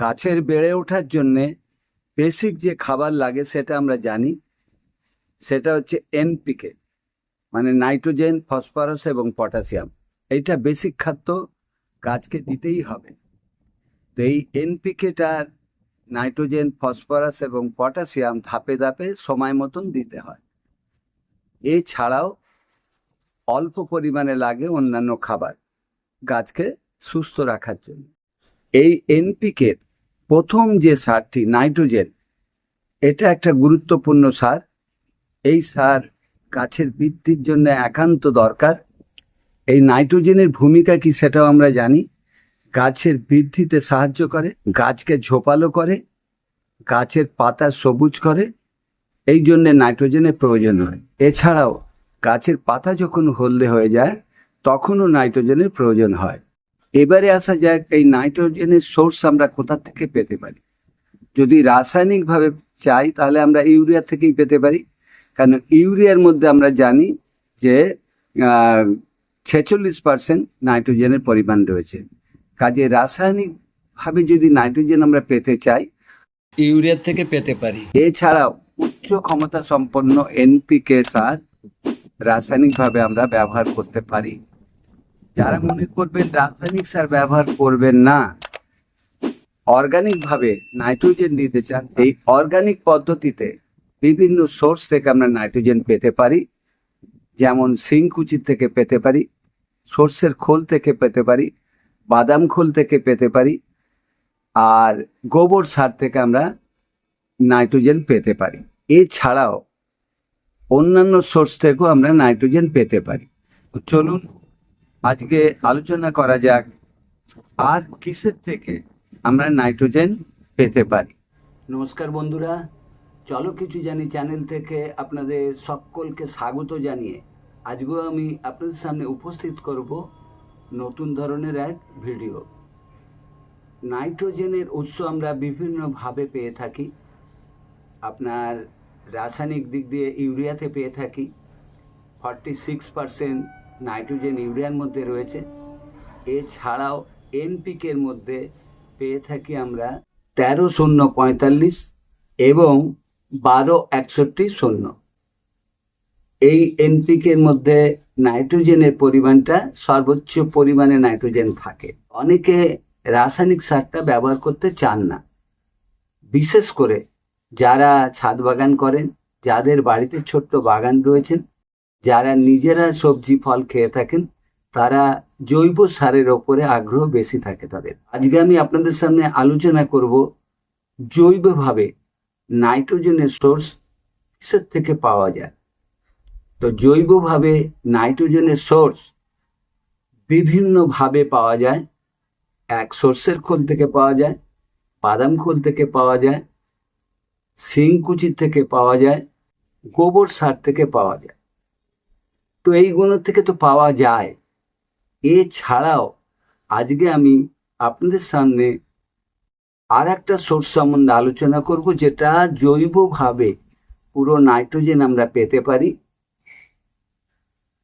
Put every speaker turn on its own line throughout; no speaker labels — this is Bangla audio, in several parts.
গাছের বেড়ে ওঠার জন্যে বেসিক যে খাবার লাগে সেটা আমরা জানি। সেটা হচ্ছে এনপিকে মানে নাইট্রোজেন ফসফরাস এবং পটাশিয়াম এইটা বেসিক খাদ্য, গাছকে দিতেই হবে। তো এই এনপিকেটার নাইট্রোজেন ফসফরাস এবং পটাশিয়াম ধাপে ধাপে সময় মতন দিতে হয়। এছাড়াও অল্প পরিমাণে লাগে অন্যান্য খাবার, গাছকে সুস্থ রাখার জন্য। এই এনপিকে প্রথম যে সারটি, নাইট্রোজেন, এটা একটা গুরুত্বপূর্ণ সার। এই সার গাছের বৃদ্ধির জন্য একান্ত দরকার। এই নাইট্রোজেনের ভূমিকা কি সেটাও আমরা জানি। গাছের বৃদ্ধিতে সাহায্য করে, গাছকে ঝোপালো করে, গাছের পাতা সবুজ করে, এই জন্যে নাইট্রোজেনের প্রয়োজন হয়। এছাড়াও গাছের পাতা যখন হলদে হয়ে যায়, তখনও নাইট্রোজেনের প্রয়োজন হয়। এবারে আসা যাক এই নাইট্রোজেনের সোর্স আমরা কোথা থেকে পেতে পারি। যদি রাসায়নিকভাবে চাই তাহলে আমরা ইউরিয়া থেকেই পেতে পারি। কারণ ইউরিয়ার মধ্যে আমরা জানি যে ছেচল্লিশ পার্সেন্ট নাইট্রোজেনের পরিমাণ রয়েছে। কাজে রাসায়নিকভাবে যদি নাইট্রোজেন আমরা পেতে চাই ইউরিয়ার থেকে পেতে পারি। এছাড়াও উচ্চ ক্ষমতা সম্পন্ন এনপিকে সার রাসায়নিকভাবে আমরা ব্যবহার করতে পারি। যারা মনে করবেন রাসায়নিক সার ব্যবহার করবেন না অর্গানিক ভাবে নাইট্রোজেন দিতে চান, এই অর্গানিক পদ্ধতিতে বিভিন্ন সোর্স থেকে আমরা নাইট্রোজেন পেতে পারি, যেমন শিংকুচি থেকে পেতে পারি, সর্ষের খোল থেকে পেতে পারি, বাদাম খোল থেকে পেতে পারি, আর গোবর সার থেকে আমরা নাইট্রোজেন পেতে পারি। এছাড়াও অন্যান্য সোর্স থেকেও আমরা নাইট্রোজেন পেতে পারি। চলুন আজকে আলোচনা করা যাক আর কিসের থেকে আমরা নাইট্রোজেন পেতে পারি। নমস্কার বন্ধুরা, চলো কিছু জানি চ্যানেল থেকে আপনাদের সকলকে স্বাগত জানিয়ে আজকেও আমি আপনাদের সামনে উপস্থিত করব নতুন ধরনের এক ভিডিও। নাইট্রোজেনের উৎস আমরা বিভিন্নভাবে পেয়ে থাকি। আপনার রাসায়নিক দিক দিয়ে ইউরিয়াতে পেয়ে থাকি। ফর্টি সিক্স পারসেন্ট নাইট্রোজেন ইউরিয়ার মধ্যে রয়েছে। এছাড়াও এনপিকের মধ্যে পেয়ে থাকি আমরা তেরো শূন্য পঁয়তাল্লিশ এবং বারো একষট্টি শূন্য। এই এনপিকের মধ্যে নাইট্রোজেনের পরিমাণটা সর্বোচ্চ পরিমাণে নাইট্রোজেন থাকে। অনেকে রাসায়নিক সারটা ব্যবহার করতে চান না। বিশেষ করে যারা ছাদ বাগান করেন, যাদের বাড়িতে ছোট্ট বাগান রয়েছেন যারা নিজেরা সবজি, ফল খেয়ে থাকেন, তারা জৈব সারের ওপরে আগ্রহ বেশি থাকে তাদের। আজকে আমি আপনাদের সামনে আলোচনা করব জৈবভাবে নাইট্রোজেনের সোর্স কিসের থেকে পাওয়া যায়? তো জৈবভাবে নাইট্রোজেনের সোর্স বিভিন্নভাবে পাওয়া যায়। এক সর্ষের খোল থেকে পাওয়া যায়, বাদাম খোল থেকে পাওয়া যায়, শিংকুচি থেকে পাওয়া যায়, গোবর সার থেকে পাওয়া যায়। তো এইগুলো থেকে তো পাওয়া যায়। এছাড়াও, আজকে আমি আপনাদের সামনে আর একটা সোর্স সম্বন্ধে আলোচনা করব, যেটা জৈবভাবে পুরো নাইট্রোজেন আমরা পেতে পারি।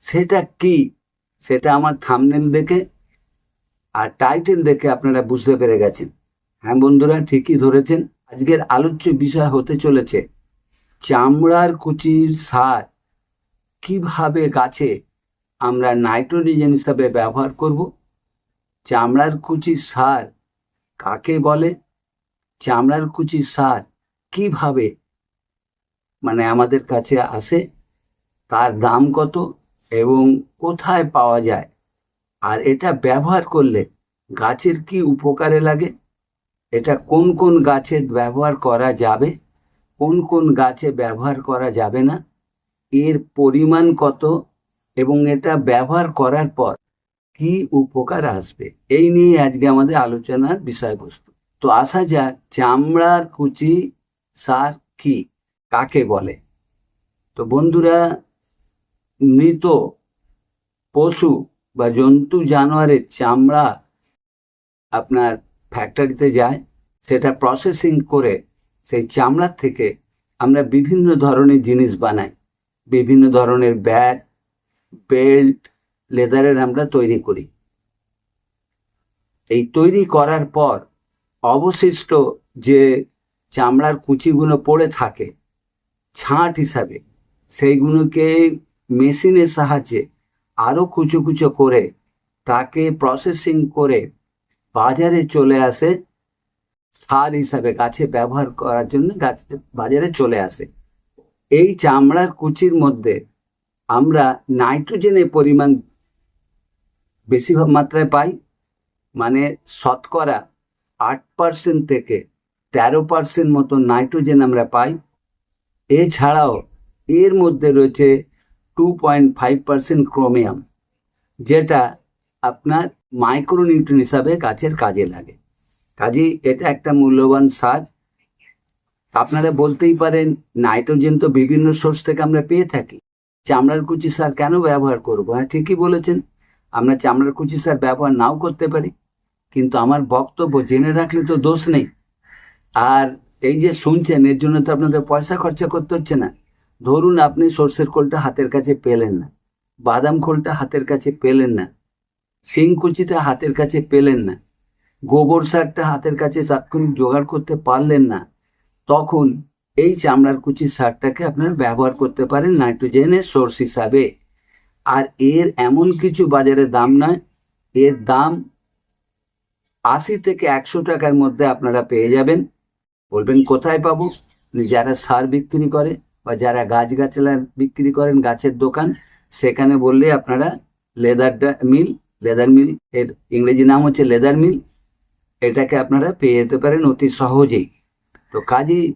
সেটা কি? সেটা আমার থামনেল দেখে আর টাইটেল দেখে আপনারা বুঝতে পেরে গেছেন। হ্যাঁ বন্ধুরা, ঠিকই ধরেছেন। আজকের আলোচ্য বিষয় হতে চলেছে চামড়ার কুচির সার কীভাবে গাছে আমরা নাইট্রোজেন হিসাবে ব্যবহার করব? চামড়ার কুচির সার কাকে বলে? চামড়ার কুচির সার কীভাবে মানে আমাদের কাছে আসে? তার দাম কত এবং কোথায় পাওয়া যায়? আর এটা ব্যবহার করলে গাছের কি উপকারে লাগে? এটা কোন কোন গাছে ব্যবহার করা যাবে? কোন কোন গাছে ব্যবহার করা যাবে না? এর পরিমাণ কত এবং এটা ব্যবহার করার পর কি উপকার আসবে? এই নিয়ে আজকে আমাদের আলোচনার বিষয়বস্তু। তো আসা যাক, চামড়ার কুচি সার কি? কাকে বলে? তো বন্ধুরা, মৃত পশু বা জন্তু জানোয়ারের চামড়া আপনার ফ্যাক্টরিতে যায়, সেটা প্রসেসিং করে সেই চামড়ার থেকে আমরা বিভিন্ন ধরনের জিনিস বানাই। বিভিন্ন ধরনের ব্যাগ বেল্ট, লেদারের আমরা তৈরি করি। এই তৈরি করার পর অবশিষ্ট যে চামড়ার কুচিগুলো পড়ে থাকে, ছাঁট হিসাবে, সেইগুলোকে মেশিনের সাহায্যে আরও কুচো কুচো করে তাকে প্রসেসিং করে বাজারে চলে আসে, সার হিসাবে গাছে ব্যবহার করার জন্য গাছ বাজারে চলে আসে। এই চামড়ার কুচির মধ্যে আমরা নাইট্রোজেনের পরিমাণ বেশি মাত্রায় পাই মানে শতকরা আট পার্সেন্ট থেকে তেরো পার্সেন্ট মতো নাইট্রোজেন আমরা পাই। এছাড়াও এর মধ্যে রয়েছে two point five percent chromium যেটা আপনার মাইক্রোনিউট্রিন হিসাবে গাছের কাজে লাগে। কাজেই এটা একটা মূল্যবান সার। আপনারা বলতেই পারেন, নাইট্রোজেন তো বিভিন্ন সোর্স থেকে আমরা পেয়ে থাকি। চামড়ার কুচি সার কেন ব্যবহার করব হ্যাঁ ঠিকই বলেছেন। আমরা চামড়ার কুচি সার ব্যবহার নাও করতে পারি, কিন্তু আমার বক্তব্য জেনে রাখলে তো দোষ নেই। আর এই যে শুনছেন, এর জন্য তো আপনাদের পয়সা খরচা করতে হচ্ছে না। ধরুন আপনি সর্ষের খোলটা হাতের কাছে পেলেন না, বাদাম খোলটা হাতের কাছে পেলেন না, শিং কুচিটা হাতের কাছে পেলেন না, গোবর সারটা হাতের কাছে তাৎক্ষণিক জোগাড় করতে পারলেন না তখন এই চামড়ার কুচির সারটাকে আপনারা ব্যবহার করতে পারেন নাইট্রোজেনের সোর্স হিসাবে। আর এর এমন কিছু বাজারে দাম নয়, এর দাম আশি থেকে একশো টাকার মধ্যে আপনারা পেয়ে যাবেন। বলবেন, কোথায় পাবো? যারা সার বিক্রি করে বা যারা গাছগাছলা বিক্রি করেন গাছের দোকান, সেখানে বললে আপনারা লেদার মিল লেদার মিল, এর ইংরেজি নাম হচ্ছে লেদার মিল। এটাকে আপনারা পেয়ে যেতে পারেন অতি সহজেই। তো কাজেই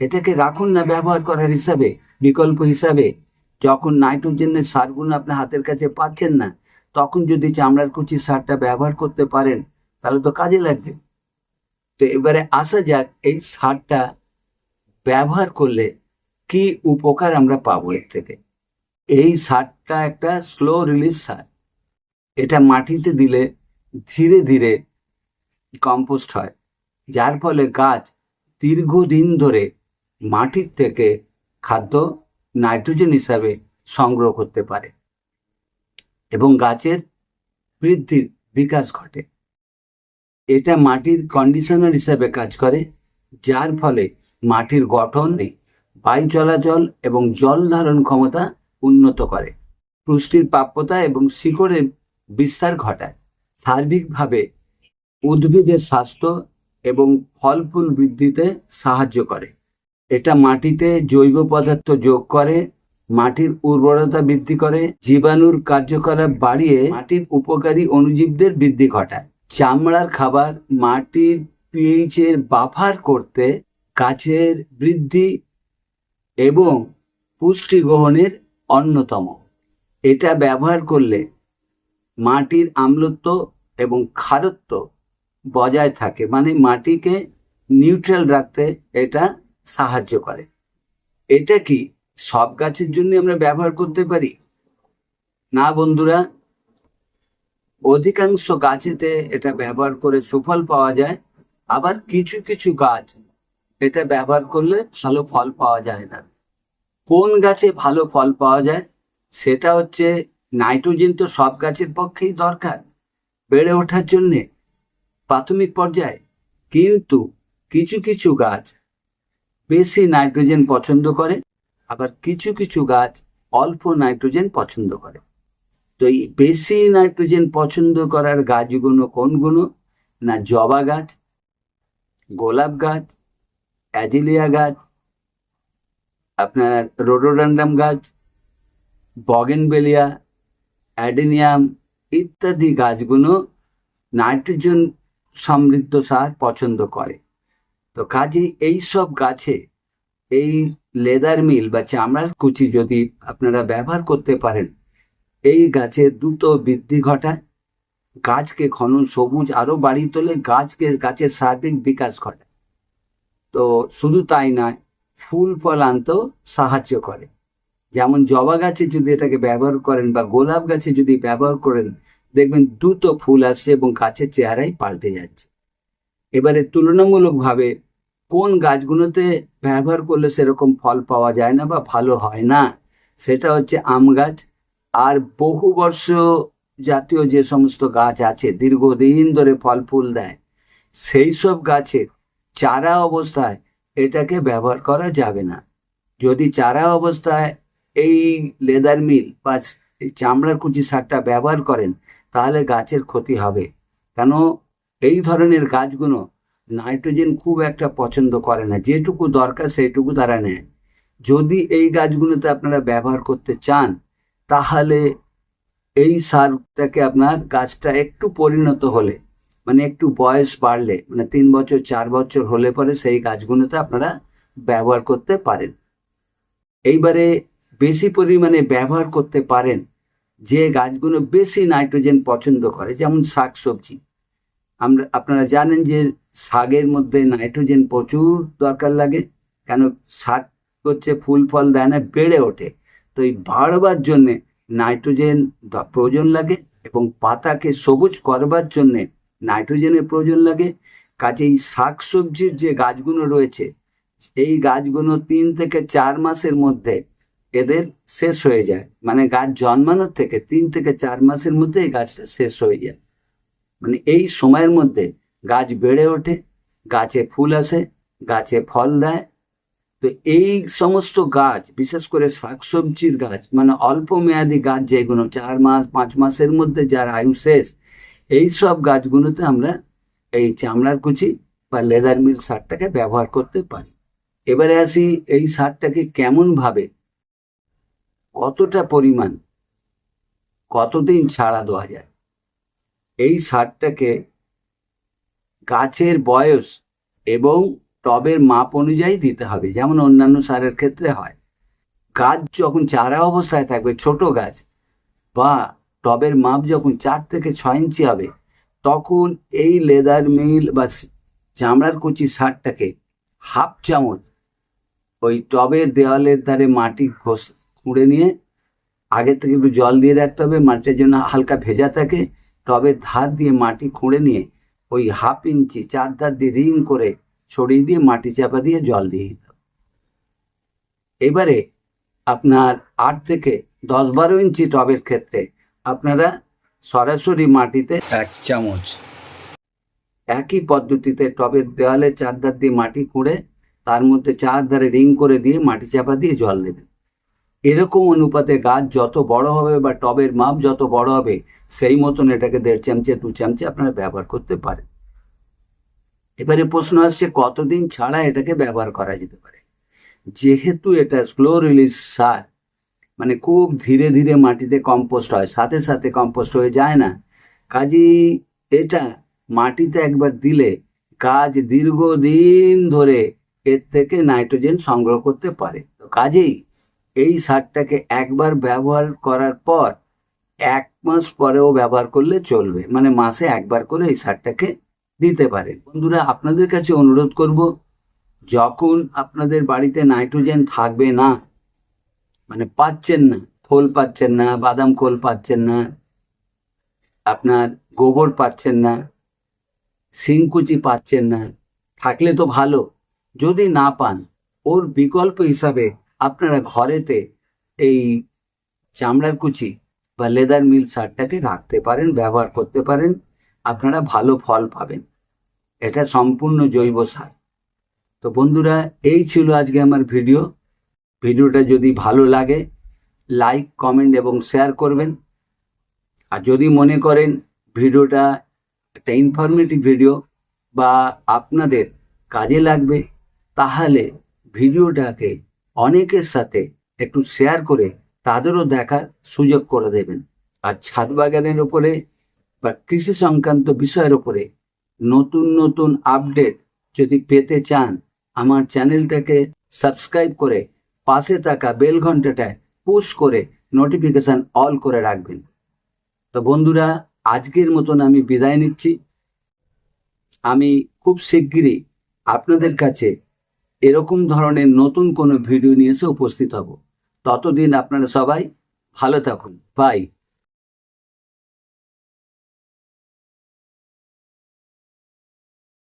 এটাকে রাখুন না ব্যবহার করার হিসাবে, বিকল্প হিসাবে। যখন নাইট্রোজেনের সারগুলো আপনার হাতের কাছে পাচ্ছেন না, তখন যদি চামড়ার কুচি সারটা ব্যবহার করতে পারেন, তাহলে তো কাজে লাগবে। তো এবারে আসা যাক এই সারটা ব্যবহার করলে কি উপকার আমরা পাবো এর থেকে। এই সারটা একটা স্লো রিলিজ সার। এটা মাটিতে দিলে ধীরে ধীরে কম্পোস্ট হয়, যার ফলে গাছ দীর্ঘদিন ধরে মাটির থেকে খাদ্য নাইট্রোজেন হিসাবে সংগ্রহ করতে পারে এবং গাছের বৃদ্ধির বিকাশ ঘটে। এটা মাটির কন্ডিশনার হিসাবে কাজ করে, যার ফলে মাটির গঠন, বায়ু চলাচল এবং জল ধারণ ক্ষমতা উন্নত করে। পুষ্টির প্রাপ্যতা এবং শিকড়ের বিস্তার ঘটায়। সার্বিকভাবে উদ্ভিদের স্বাস্থ্য এবং ফল ফুল বৃদ্ধিতে সাহায্য করে। এটা মাটিতে জৈব পদার্থ যোগ করে, মাটির উর্বরতা বৃদ্ধি করে, জীবাণুর কার্যকলাপ বাড়িয়ে মাটির উপকারী অণুজীবদের বৃদ্ধি ঘটায়। চামড়ার খাবার মাটির পিএইচ এর বাফার করতে গাছের বৃদ্ধি এবং পুষ্টি গ্রহণের অন্যতম। এটা ব্যবহার করলে মাটির আম্লত্ব এবং খারত্ব বজায় থাকে মানে মাটিকে নিউট্রাল রাখতে এটা সাহায্য করে। এটা কি সব গাছের জন্য আমরা ব্যবহার করতে পারি? না বন্ধুরা, অধিকাংশ গাছেতে এটা ব্যবহার করে সুফল পাওয়া যায়, আবার কিছু কিছু গাছ এটা ব্যবহার করলে ভালো ফল পাওয়া যায় না। কোন গাছে ভালো ফল পাওয়া যায়? সেটা হচ্ছে নাইট্রোজেন তো সব গাছের পক্ষেই দরকার। বেড়ে ওঠার জন্যে প্রাথমিক পর্যায়ে কিন্তু কিছু কিছু গাছ বেশি নাইট্রোজেন পছন্দ করে, আবার কিছু কিছু গাছ অল্প নাইট্রোজেন পছন্দ করে। তো এই বেশি নাইট্রোজেন পছন্দ করার গাছগুলো কোনগুলো? না, জবা গাছ, গোলাপ গাছ, অ্যাজিলিয়া গাছ, আপনার রোডোডান্ডাম গাছ, বগেনবেলিয়া, অ্যাডেনিয়াম ইত্যাদি গাছগুলো নাইট্রোজেন সমৃদ্ধ সার পছন্দ করে। তো কাজে এই সব গাছে এই লেদার মিল বা চামড়ার কুচি যদি আপনারা ব্যবহার করতে পারেন, এই গাছে দ্রুত বৃদ্ধি ঘটায়। গাছকে ঘন সবুজ আরও বাড়িয়ে তোলে, গাছকে, গাছের সার্বিক বিকাশ ঘটায়। তো শুধু তাই নয়, ফুল ফল আনতেও সাহায্য করে। যেমন জবা গাছে যদি এটাকে ব্যবহার করেন বা গোলাপ গাছে যদি ব্যবহার করেন দেখবেন দ্রুত ফুল আসছে এবং গাছের চেহারাই পাল্টে যাচ্ছে। এবারে তুলনামূলকভাবে কোন গাছগুলোতে ব্যবহার করলে সেরকম ফল পাওয়া যায় না বা ভালো হয় না, সেটা হচ্ছে আম গাছ। আর বহু বর্ষ জাতীয় যে সমস্ত গাছ আছে, দীর্ঘদিন ধরে ফল ফুল দেয়, সেই সব গাছের চারা অবস্থায় এটাকে ব্যবহার করা যাবে না। যদি চারা অবস্থায় এই লেদার মিল বা চামড়ার কুচি সারটা ব্যবহার করেন তাহলে গাছের ক্ষতি হবে। কেন? এই ধরনের গাছগুলো নাইট্রোজেন খুব একটা পছন্দ করে না। যেটুকু দরকার সেইটুকু তারা নেয়। যদি এই গাছগুলোতে আপনারা ব্যবহার করতে চান, তাহলে এই সারটাকে আপনার গাছটা একটু পরিণত হলে মানে একটু বয়স বাড়লে মানে তিন বছর, চার বছর হলে পরে সেই গাছগুলোতে আপনারা ব্যবহার করতে পারেন। এইবারে বেশি পরিমাণে ব্যবহার করতে পারেন যে গাছগুলো বেশি নাইট্রোজেন পছন্দ করে, যেমন শাক সবজি আমরা, আপনারা জানেন যে শাকের মধ্যে নাইট্রোজেন প্রচুর দরকার লাগে, কেন শাক হচ্ছে ফুল ফল দেয় না, বেড়ে ওঠে। তো এই বাড়বার জন্যে নাইট্রোজেন প্রয়োজন লাগে এবং পাতাকে সবুজ করবার জন্যে নাইট্রোজেনের প্রয়োজন লাগে। কাজেই শাক সবজির যে গাছগুলো রয়েছে, এই গাছগুলো তিন থেকে চার মাসের মধ্যে এদের শেষ হয়ে যায়। মানে গাছ জন্মানোর থেকে তিন থেকে চার মাসের মধ্যে এই গাছটা শেষ হয়ে যায়। মানে এই সময়ের মধ্যে গাছ বেড়ে ওঠে, গাছে ফুল আসে, গাছে ফল দেয়। তো এই সমস্ত গাছ, বিশেষ করে শাকসবজির গাছ মানে অল্প মেয়াদি গাছ যেগুলো, চার মাস, পাঁচ মাসের মধ্যে যার আয়ু শেষ, এই সব গাছগুলোতে আমরা এই চামড়ার কুচি বা লেদার মিল সারটাকে ব্যবহার করতে পারি। এবারে আসি এই সারটাকে কেমন ভাবে কতটা পরিমাণ? কতদিন ছাড়া দেওয়া যায়? এই সারটাকে গাছের বয়স এবং টবের মাপ অনুযায়ী দিতে হবে, যেমন অন্যান্য সারের ক্ষেত্রে হয়। গাছ যখন চারা অবস্থায় থাকবে, ছোট গাছ, বা টবের মাপ যখন চার থেকে ছয় ইঞ্চি হবে, তখন এই লেদার মিল বা চামড়ার কুচি সারটাকে হাফ চামচ ওই টবের দেওয়ালের ধারে মাটি ঘষ খুঁড়ে নিয়ে আগে থেকে একটু জল দিয়ে রাখতে হবে মাটিটা যেন হালকা ভেজা থাকে। টবের ধার দিয়ে মাটি খুঁড়ে নিয়ে ওই হাফ ইঞ্চি চার ধার দিয়ে রিং করে ছড়িয়ে দিয়ে মাটি চাপা দিয়ে জল দিয়ে দিতে হবে। এবারে আপনার আট থেকে দশ বারো ইঞ্চি টবের ক্ষেত্রে আপনারা সরাসরি মাটিতে এক চামচ। একই পদ্ধতিতে টবের দেওয়ালে চার ধার দিয়ে মাটি খুঁড়ে তার মধ্যে চার ধারে রিং করে দিয়ে মাটি চাপা দিয়ে জল দেবেন। এরকম অনুপাতে গাছ যত বড় হবে বা টবের মাপ যত বড় হবে, সেই মতন এটাকে দেড় চামচে, দু চামচে আপনারা ব্যবহার করতে পারেন। এবারে প্রশ্ন আসছে, কতদিন ছাড়া এটাকে ব্যবহার করা যেতে পারে? যেহেতু এটা স্লো রিলিজ সার মানে খুব ধীরে ধীরে মাটিতে কম্পোস্ট হয়, সাথে সাথে কম্পোস্ট হয়ে যায় না, কাজেই এটা মাটিতে একবার দিলে গাছ দীর্ঘদিন ধরে এর থেকে নাইট্রোজেন সংগ্রহ করতে পারে। তো কাজেই এই সারটাকে একবার ব্যবহার করার পর এক মাস পরেও ব্যবহার করলে চলবে। মানে মাসে একবার করে এই সারটাকে দিতে পারেন। বন্ধুরা, আপনাদের কাছে অনুরোধ করব, যখন আপনাদের বাড়িতে নাইট্রোজেন থাকবে না মানে পাচ্ছেন না, খোল পাচ্ছেন না, বাদাম খোল পাচ্ছেন না, আপনার গোবর পাচ্ছেন না, শিংকুচি পাচ্ছেন না, থাকলে তো ভালো। যদি না পান, ওর বিকল্প হিসাবে আপনারা ঘরেতে এই চামড়ার কুচি বা লেদার মিল সারটাকে রাখতে পারেন, ব্যবহার করতে পারেন। আপনারা ভালো ফল পাবেন। এটা সম্পূর্ণ জৈব সার। তো বন্ধুরা, এই ছিল আজকে আমার ভিডিও। ভিডিওটা যদি ভালো লাগে, লাইক, কমেন্ট এবং শেয়ার করবেন। আর যদি মনে করেন ভিডিওটা একটা ইনফরমেটিভ ভিডিও বা আপনাদের কাজে লাগবে, তাহলে ভিডিওটাকে অনেকের সাথে একটু শেয়ার করে তাদেরও দেখার সুযোগ করে দেবেন। আর ছাদ বাগানের ওপরে বা কৃষি সংক্রান্ত বিষয়ের ওপরে নতুন নতুন আপডেট যদি পেতে চান, আমার চ্যানেলটাকে সাবস্ক্রাইব করে পাশে থাকা বেল ঘন্টাটায় পুশ করে নোটিফিকেশন অল করে রাখবেন। তো বন্ধুরা, আজকের মতন আমি বিদায় নিচ্ছি। আমি খুব শিগগিরই আপনাদের কাছে এরকম ধরনের নতুন কোনো ভিডিও নিয়ে এসে উপস্থিত হব। ততদিন আপনারা সবাই ভালো থাকুন। বাই